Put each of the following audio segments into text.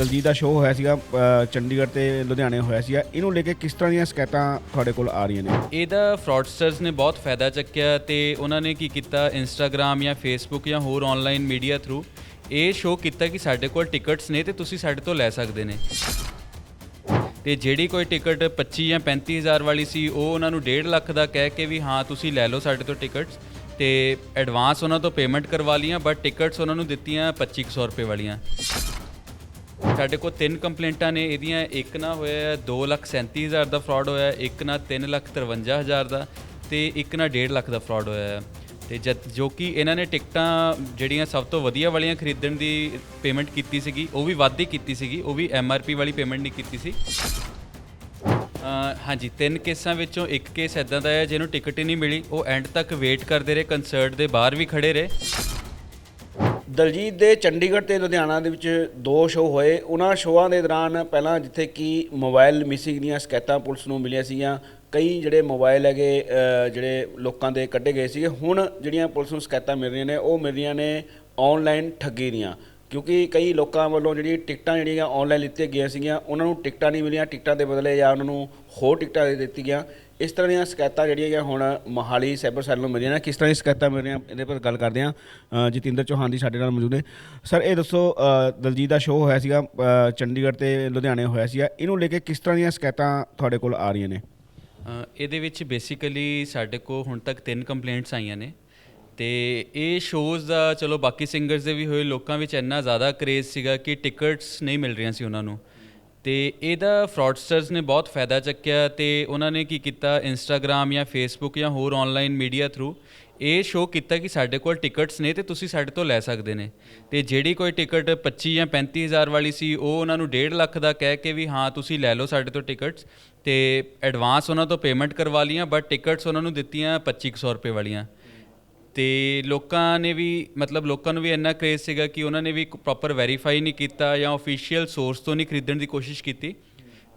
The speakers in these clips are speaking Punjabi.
ਦਲਜੀਤ ਦਾ ਸ਼ੋਅ ਹੋਇਆ ਸੀਗਾ ਚੰਡੀਗੜ੍ਹ ਤੇ ਲੁਧਿਆਣੇ ਹੋਇਆ ਸੀਗਾ। ਇਹਨੂੰ ਲੈ ਕੇ ਕਿਸ ਤਰ੍ਹਾਂ ਦੀਆਂ ਸ਼ਿਕਾਇਤਾਂ ਤੁਹਾਡੇ ਕੋਲ ਆ ਰਹੀਆਂ ਨੇ? ਇਹਦਾ ਫਰਾਡਸਟਰਸ ਨੇ ਬਹੁਤ ਫਾਇਦਾ ਚੱਕਿਆ ਤੇ ਉਹਨਾਂ ਨੇ ਕੀ ਕੀਤਾ ਇੰਸਟਾਗ੍ਰam ਜਾਂ ਫੇਸਬੁੱਕ ਜਾਂ ਹੋਰ ਆਨਲਾਈਨ ਮੀਡੀਆ ਥਰੂ ਇਹ ਸ਼ੋਅ ਕੀਤਾ ਕਿ ਸਾਡੇ ਕੋਲ ਟਿਕਟਸ ਨੇ ਤੇ ਤੁਸੀਂ ਸਾਡੇ ਤੋਂ ਲੈ ਸਕਦੇ ਨੇ। ਤੇ ਜਿਹੜੀ ਕੋਈ ਟਿਕਟ 25 ਜਾਂ 35000 ਵਾਲੀ ਸੀ, ਉਹ ਉਹਨਾਂ ਨੂੰ 1.5 ਲੱਖ ਦਾ ਕਹਿ ਕੇ ਵੀ ਹਾਂ, ਤੁਸੀਂ ਲੈ ਲਓ ਸਾਡੇ ਤੋਂ ਟਿਕਟਸ ਤੇ ਐਡਵਾਂਸ ਉਹਨਾਂ ਤੋਂ ਪੇਮੈਂਟ ਕਰਵਾ ਲੀਆਂ ਬਟ ਟਿਕਟਸ ਉਹਨਾਂ ਨੂੰ ਦਿੱਤੀਆਂ 2500 ਰੁਪਏ ਵਾਲੀਆਂ। ਸਾਡੇ ਕੋਲ ਤਿੰਨ ਕੰਪਲੇਂਟਾਂ ਨੇ, ਇਹਦੀਆਂ ਇੱਕ ਨਾ ਹੋਇਆ 237000 ਦਾ ਫਰਾਡ ਹੋਇਆ ਇੱਕ ਨਾ 353000 ਦਾ ਤੇ ਇੱਕ ਨਾ 1.5 ਲੱਖ ਦਾ ਫਰਾਡ ਹੋਇਆ ਹੈ। ਤੇ ਜਦ ਜੋ ਕਿ ਇਹਨਾਂ ਨੇ ਟਿਕਟਾਂ ਜਿਹੜੀਆਂ ਸਭ ਤੋਂ ਵਧੀਆ ਵਾਲੀਆਂ ਖਰੀਦਣ ਦੀ ਪੇਮੈਂਟ ਕੀਤੀ ਸੀਗੀ, ਉਹ ਵੀ ਵੱਧ ਕੀਤੀ ਸੀਗੀ, ਉਹ ਵੀ ਐਮਆਰਪੀ ਵਾਲੀ ਪੇਮੈਂਟ ਨਹੀਂ ਕੀਤੀ ਸੀ। ਹਾਂਜੀ, ਤਿੰਨ ਕੇਸਾਂ ਵਿੱਚੋਂ ਇੱਕ ਕੇਸ ਐਦਾਂ ਦਾ ਹੈ ਜਿਹਨੂੰ ਟਿਕਟ ਹੀ ਨਹੀਂ ਮਿਲੀ, ਉਹ ਐਂਡ ਤੱਕ ਵੇਟ ਕਰਦੇ ਰਹੇ ਕੰਸਰਟ ਦੇ ਬਾਹਰ ਵੀ ਖੜੇ ਰਹੇ। ਦਲਜੀਤ ਦੇ ਚੰਡੀਗੜ੍ਹ ਤੇ ਲੁਧਿਆਣਾ ਦੇ ਵਿੱਚ ਦੋ ਸ਼ੋਅ ਹੋਏ। ਉਹਨਾਂ ਸ਼ੋਆਂ ਦੇ ਦੌਰਾਨ ਪਹਿਲਾਂ ਜਿੱਥੇ ਕਿ ਮੋਬਾਈਲ ਮਿਸਿੰਗ ਦੀਆਂ ਸ਼ਿਕਾਇਤਾਂ ਪੁਲਿਸ ਨੂੰ ਮਿਲੀਆਂ ਸੀਗੀਆਂ, ਕਈ ਜਿਹੜੇ ਮੋਬਾਈਲ ਹੈਗੇ ਜਿਹੜੇ ਲੋਕਾਂ ਦੇ ਕੱਢੇ ਗਏ ਸੀਗੇ। ਹੁਣ ਜਿਹੜੀਆਂ ਪੁਲਿਸ ਨੂੰ ਸ਼ਿਕਾਇਤਾਂ ਮਿਲ ਰਹੀਆਂ ਨੇ, ਉਹ ਮਿਲ ਰਹੀਆਂ ਨੇ ਆਨਲਾਈਨ ਠੱਗੀ ਦੀਆਂ। ਕਿਉਂਕਿ ਕਈ ਲੋਕਾਂ ਵੱਲੋਂ ਜਿਹੜੀ ਟਿਕਟਾਂ ਜਿਹੜੀਆਂ ਆਨਲਾਈਨ ਲਿੱਤੀਆਂ ਗਈਆਂ ਸੀਗੀਆਂ, ਉਹਨਾਂ ਨੂੰ ਟਿਕਟਾਂ ਨਹੀਂ ਮਿਲੀਆਂ। ਟਿਕਟਾਂ ਦੇ ਬਦਲੇ ਜਾਂ ਉਹਨਾਂ ਨੂੰ ਹੋਰ ਟਿਕਟਾਂ ਦੇ ਦਿੱਤੀ ਗਿਆ ਇਸ ਤਰ੍ਹਾਂ ਦੀਆਂ ਸ਼ਿਕਾਇਤਾਂ ਜਿਹੜੀਆਂ ਹੈਗੀਆਂ ਹੁਣ ਮੋਹਾਲੀ ਸਾਈਬਰ ਸੈੱਲ ਨੂੰ ਮਿਲੀਆਂ ਨੇ। ਕਿਸ ਤਰ੍ਹਾਂ ਦੀਆਂ ਸ਼ਿਕਾਇਤਾਂ ਮਿਲ ਰਹੀਆਂ ਇਹਦੇ ਪਰ ਗੱਲ ਕਰਦੇ ਹਾਂ। ਜਤਿੰਦਰ ਚੌਹਾਨ ਦੀ ਸਾਡੇ ਨਾਲ ਮੌਜੂਦ ਨੇ। ਸਰ, ਇਹ ਦੱਸੋ ਦਲਜੀਤ ਦਾ ਸ਼ੋਅ ਹੋਇਆ ਸੀਗਾ ਚੰਡੀਗੜ੍ਹ ਤੇ ਲੁਧਿਆਣੇ ਹੋਇਆ ਸੀਗਾ। ਇਹਨੂੰ ਲੈ ਕੇ ਕਿਸ ਤਰ੍ਹਾਂ ਦੀਆਂ ਸ਼ਿਕਾਇਤਾਂ ਤੁਹਾਡੇ ਕੋਲ ਆ ਰਹੀਆਂ ਨੇ? ਇਹਦੇ ਵਿੱਚ ਬੇਸਿਕਲੀ ਸਾਡੇ ਕੋਲ ਹੁਣ ਤੱਕ ਤਿੰਨ ਕੰਪਲੇਂਟਸ ਆਈਆਂ ਨੇ। ਤੇ ਇਹ ਸ਼ੋਜ਼ ਦਾ ਚਲੋ ਬਾਕੀ ਸਿੰਗਰਸ ਦੇ ਵੀ ਹੋਏ, ਲੋਕਾਂ ਵਿੱਚ ਇੰਨਾ ਜ਼ਿਆਦਾ ਕ੍ਰੇਜ਼ ਸੀਗਾ ਕਿ ਟਿਕਟਸ ਨਹੀਂ ਮਿਲ ਰਹੀਆਂ ਸੀ ਉਹਨਾਂ ਨੂੰ। ਤੇ ਇਹਦਾ ਫਰਾਡਸਟਰਸ ਨੇ ਬਹੁਤ ਫਾਇਦਾ ਚੱਕਿਆ ਤੇ ਉਹਨਾਂ ਨੇ ਕੀ ਕੀਤਾ ਇੰਸਟਾਗ੍ਰam ਜਾਂ ਫੇਸਬੁੱਕ ਜਾਂ ਹੋਰ ਆਨਲਾਈਨ ਮੀਡੀਆ ਥਰੂ ਇਹ ਸ਼ੋਅ ਕੀਤਾ ਕਿ ਸਾਡੇ ਕੋਲ ਟਿਕਟਸ ਨੇ ਤੇ ਤੁਸੀਂ ਸਾਡੇ ਤੋਂ ਲੈ ਸਕਦੇ ਨੇ। ਤੇ ਜਿਹੜੀ ਕੋਈ ਟਿਕਟ 25 ਜਾਂ 35000 ਵਾਲੀ ਸੀ, ਉਹ ਉਹਨਾਂ ਨੂੰ 1.5 ਲੱਖ ਦਾ ਕਹਿ ਕੇ ਵੀ ਹਾਂ, ਤੁਸੀਂ ਲੈ ਲਓ ਸਾਡੇ ਤੋਂ ਟਿਕਟਸ ਤੇ ਐਡਵਾਂਸ ਉਹਨਾਂ ਤੋਂ ਪੇਮੈਂਟ ਕਰਵਾ ਲੀਆਂ ਬਟ ਟਿਕਟਸ ਉਹਨਾਂ ਨੂੰ ਦਿੱਤੀਆਂ 2500 ਰੁਪਏ ਵਾਲੀਆਂ। ਤੇ ਲੋਕਾਂ ਨੇ ਵੀ, ਮਤਲਬ ਲੋਕਾਂ ਨੂੰ ਵੀ ਇੰਨਾ ਕ੍ਰੇਜ਼ ਸੀਗਾ ਕਿ ਉਹਨਾਂ ਨੇ ਵੀ ਪ੍ਰੋਪਰ ਵੈਰੀਫਾਈ ਨਹੀਂ ਕੀਤਾ ਜਾਂ ਅਫੀਸ਼ੀਅਲ ਸੋਰਸ ਤੋਂ ਨਹੀਂ ਖਰੀਦਣ ਦੀ ਕੋਸ਼ਿਸ਼ ਕੀਤੀ।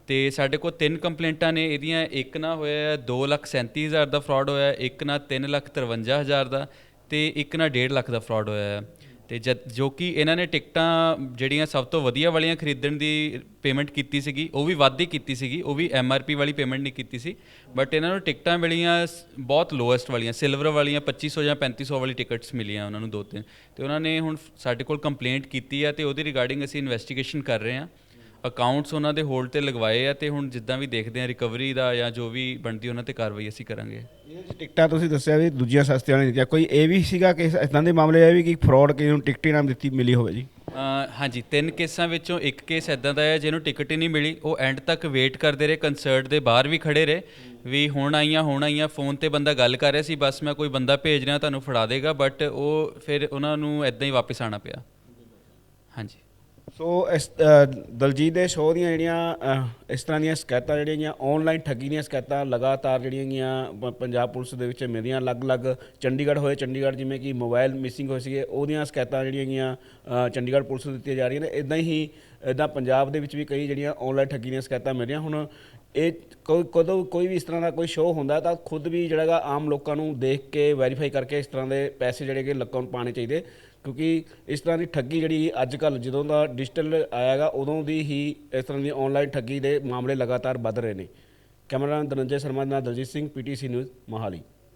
ਤੇ ਸਾਡੇ ਕੋਲ ਤਿੰਨ ਕੰਪਲੇਂਟਾਂ ਨੇ, ਇਹਦੀਆਂ ਇੱਕ ਨਾ ਹੋਇਆ 237000 ਦਾ ਫਰਾਡ ਹੋਇਆ ਇੱਕ ਨਾ 353000 ਦਾ ਤੇ ਇੱਕ ਨਾ 1.5 ਲੱਖ ਦਾ ਫਰਾਡ ਹੋਇਆ ਹੈ। ਤੇ ਜਦ ਜੋ ਕਿ ਇਹਨਾਂ ਨੇ ਟਿਕਟਾਂ ਜਿਹੜੀਆਂ ਸਭ ਤੋਂ ਵਧੀਆ ਵਾਲੀਆਂ ਖਰੀਦਣ ਦੀ ਪੇਮੈਂਟ ਕੀਤੀ ਸੀਗੀ, ਉਹ ਵੀ ਵੱਧ ਹੀ ਕੀਤੀ ਸੀਗੀ, ਉਹ ਵੀ ਐਮਆਰਪੀ ਵਾਲੀ ਪੇਮੈਂਟ ਨਹੀਂ ਕੀਤੀ ਸੀ, ਬਟ ਇਹਨਾਂ ਨੂੰ ਟਿਕਟਾਂ ਮਿਲੀਆਂ ਬਹੁਤ ਲੋਐਸਟ ਵਾਲੀਆਂ ਸਿਲਵਰ ਵਾਲੀਆਂ 2500 ਜਾਂ 3500 ਵਾਲੀ ਟਿਕਟਸ ਮਿਲੀਆਂ ਉਹਨਾਂ ਨੂੰ ਦੋ ਤਿੰਨ। ਤੇ ਉਹਨਾਂ ਨੇ ਹੁਣ ਸਾਡੇ ਕੋਲ ਕੰਪਲੇਂਟ ਕੀਤੀ ਆ ਤੇ ਉਹਦੀ ਰਿਗਾਰਡਿੰਗ ਅਸੀਂ ਇਨਵੈਸਟੀਗੇਸ਼ਨ ਕਰ ਰਹੇ ਹਾਂ। ਅਕਾਊਂਟਸ ਉਹਨਾਂ ਦੇ ਹੋਲਡ ਤੇ ਲਗਵਾਏ ਆ ਤੇ ਹੁਣ ਜਿੱਦਾਂ ਵੀ ਦੇਖਦੇ ਆ ਰਿਕਵਰੀ ਦਾ ਜਾਂ ਜੋ ਵੀ ਬਣਦੀ ਉਹਨਾਂ ਤੇ ਕਾਰਵਾਈ ਅਸੀਂ ਕਰਾਂਗੇ। ਵਿੱਚ ਟਿਕਟਾਂ ਤੁਸੀਂ ਦੱਸਿਆ ਵੀ ਦੂਜੀਆਂ ਸਸਤੀਆਂ ਨਹੀਂ ਦਿੱਤੀਆਂ। ਕੋਈ ਇਹ ਵੀ ਸੀਗਾ ਕਿ ਇਦਾਂ ਦੇ ਮਾਮਲੇ ਆ ਵੀ ਕਿ ਫਰਾਡ ਕਿਸੇ ਨੂੰ ਟਿਕਟ ਹੀ ਨਾ ਦਿੱਤੀ ਮਿਲੀ ਹੋਵੇ ਜੀ? ਹਾਂਜੀ ਤਿੰਨ ਕੇਸਾਂ ਵਿੱਚੋਂ ਇੱਕ ਕੇਸ ਐਦਾਂ ਦਾ ਹੈ ਜਿਹਨੂੰ ਟਿਕਟ ਹੀ ਨਹੀਂ ਮਿਲੀ। ਉਹ ਐਂਡ ਤੱਕ ਵੇਟ ਕਰਦੇ ਰਹੇ ਕੰਸਰਟ ਦੇ ਬਾਹਰ ਵੀ ਖੜੇ ਰਹੇ। ਵੀ ਹੁਣ ਆਈਆਂ ਹੁਣ ਆਈਆਂ ਫੋਨ ਤੇ ਬੰਦਾ ਗੱਲ ਕਰ ਰਿਹਾ ਸੀ ਬਸ ਮੈਂ ਕੋਈ ਬੰਦਾ ਭੇਜ ਰਿਹਾ ਤੁਹਾਨੂੰ ਫੜਾ ਦੇਗਾ ਬਟ ਉਹ ਫਿਰ ਉਹਨਾਂ ਨੂੰ ਐਦਾਂ ਹੀ ਵਾਪਸ ਆਣਾ ਪਿਆ। ਹਾਂਜੀ। ਸੋ ਇਸ ਦਲਜੀਤ ਦੇ ਸ਼ੋਅ ਦੀਆਂ ਜਿਹੜੀਆਂ ਇਸ ਤਰ੍ਹਾਂ ਦੀਆਂ ਸ਼ਿਕਾਇਤਾਂ ਜਿਹੜੀਆਂ ਹੈਗੀਆਂ ਆਨਲਾਈਨ ਠੱਗੀ ਦੀਆਂ ਸ਼ਿਕਾਇਤਾਂ ਲਗਾਤਾਰ ਜਿਹੜੀਆਂ ਹੈਗੀਆਂ ਪ- ਪੰਜਾਬ ਪੁਲਿਸ ਦੇ ਵਿੱਚ ਮਿਲਦੀਆਂ ਅਲੱਗ-ਅਲੱਗ ਚੰਡੀਗੜ੍ਹ ਹੋਏ, ਚੰਡੀਗੜ੍ਹ ਜਿਵੇਂ ਕਿ ਮੋਬਾਈਲ ਮਿਸਿੰਗ ਹੋਏ ਸੀਗੇ, ਉਹਦੀਆਂ ਸ਼ਿਕਾਇਤਾਂ ਜਿਹੜੀਆਂ ਹੈਗੀਆਂ ਚੰਡੀਗੜ੍ਹ ਪੁਲਿਸ ਨੂੰ ਦਿੱਤੀਆਂ ਜਾ ਰਹੀਆਂ ਨੇ। ਇਦਾਂ ਹੀ ਇਦਾਂ ਪੰਜਾਬ ਦੇ ਵਿੱਚ ਵੀ ਕਈ ਜਿਹੜੀਆਂ ਆਨਲਾਈਨ ਠੱਗੀ ਦੀਆਂ ਸ਼ਿਕਾਇਤਾਂ ਮਿਲ ਰਹੀਆਂ ਹੁਣ ਇਹ ਕੋਈ ਕਦੋਂ ਕੋਈ ਵੀ ਇਸ ਤਰ੍ਹਾਂ ਦਾ ਕੋਈ ਸ਼ੋਅ ਹੁੰਦਾ ਤਾਂ ਖੁਦ ਵੀ ਜਿਹੜਾ ਗਾ ਆਮ ਲੋਕਾਂ ਨੂੰ ਦੇਖ ਕੇ ਵੈਰੀਫਾਈ ਕਰਕੇ ਇਸ ਤਰ੍ਹਾਂ ਦੇ ਪੈਸੇ ਜਿਹੜੇ ਕਿ ਲੋਕਾਂ ਨੂੰ ਪਾਣੇ ਚਾਹੀਦੇ। ਕਿਉਂਕਿ ਇਸ ਤਰ੍ਹਾਂ ਦੀ ਠੱਗੀ ਜਿਹੜੀ ਅੱਜ ਕੱਲ ਜਦੋਂ ਦਾ ਡਿਜੀਟਲ ਆਇਆਗਾ ਉਦੋਂ ਦੀ ਹੀ ਇਸ ਤਰ੍ਹਾਂ ਦੀ ਆਨਲਾਈਨ ਠੱਗੀ ਦੇ ਮਾਮਲੇ ਲਗਾਤਾਰ ਵੱਧ ਰਹੇ ਨੇ। ਕੈਮਰਾਮੈਨ ਧਨੰਜੇ ਸ਼ਰਮਾ ਦੇ ਨਾਲ ਦਲਜੀਤ ਸਿੰਘ ਪੀਟੀਸੀ ਨਿਊਜ਼, ਮੋਹਾਲੀ।